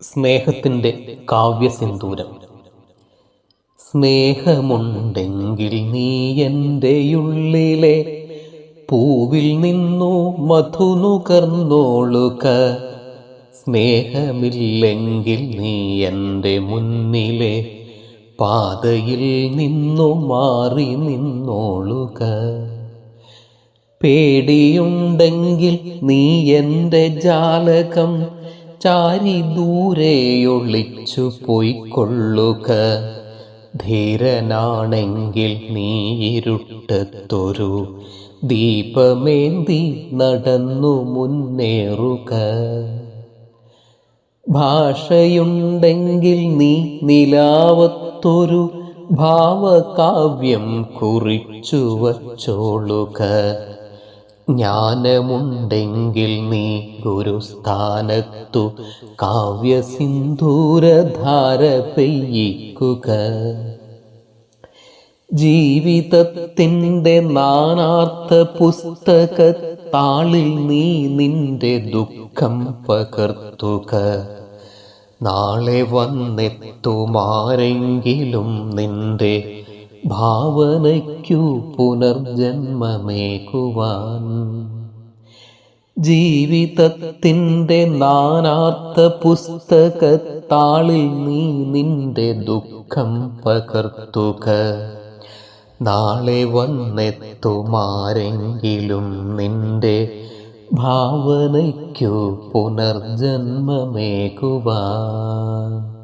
സ്നേഹത്തിന്റെ കാവ്യസിന്ദൂരം. സ്നേഹമുണ്ടെങ്കിൽ നീ എന്റെ ഉള്ളിലെ പൂവിൽ നിന്നു മധു നുകർന്നോളുക സ്നേഹമില്ലെങ്കിൽ നീ എന്റെ മുന്നിലെ പാതയിൽ നിന്നു മാറി നിന്നോളുക. പേടിയുണ്ടെങ്കിൽ നീ എന്റെ ജാലകം ചാരി ദൂരെയൊളിച്ചു പോയിക്കൊള്ളുക. ധീരനാണെങ്കിൽ നീ ഇരുട്ടത്തൊരു ദീപമേന്തി നടന്നു മുന്നേറുക. ഭാഷയുണ്ടെങ്കിൽ നീ നിലാവത്തൊരു ഭാവകാവ്യം കുറിച്ചു വച്ചോളുക. ജ്ഞാനമുണ്ടെങ്കിൽ നീ ഗുരുസ്ഥാനത്തു കാവ്യസിന്ദൂരധാര പെയ്യിക്കുക. ജീവിതത്തിന്റെ നാനാർത്ഥ പുസ്തക താളിൽ നീ നിന്റെ ദുഃഖം പകർത്തുക. നാളെ വന്നെത്തുമാരെങ്കിലും നിന്റെ ഭാവനയ്ക്കു പുനർജന്മമേകുവാൻ. ജീവിതത്തിന്റെ നാനാർത്ഥ പുസ്തകത്താളിൽ നീ നിന്റെ ദുഃഖം പകർത്തുക. നാളെ വന്നെത്തുമാരെങ്കിലും നിന്റെ ഭാവനയ്ക്കു പുനർജന്മമേകുവാൻ.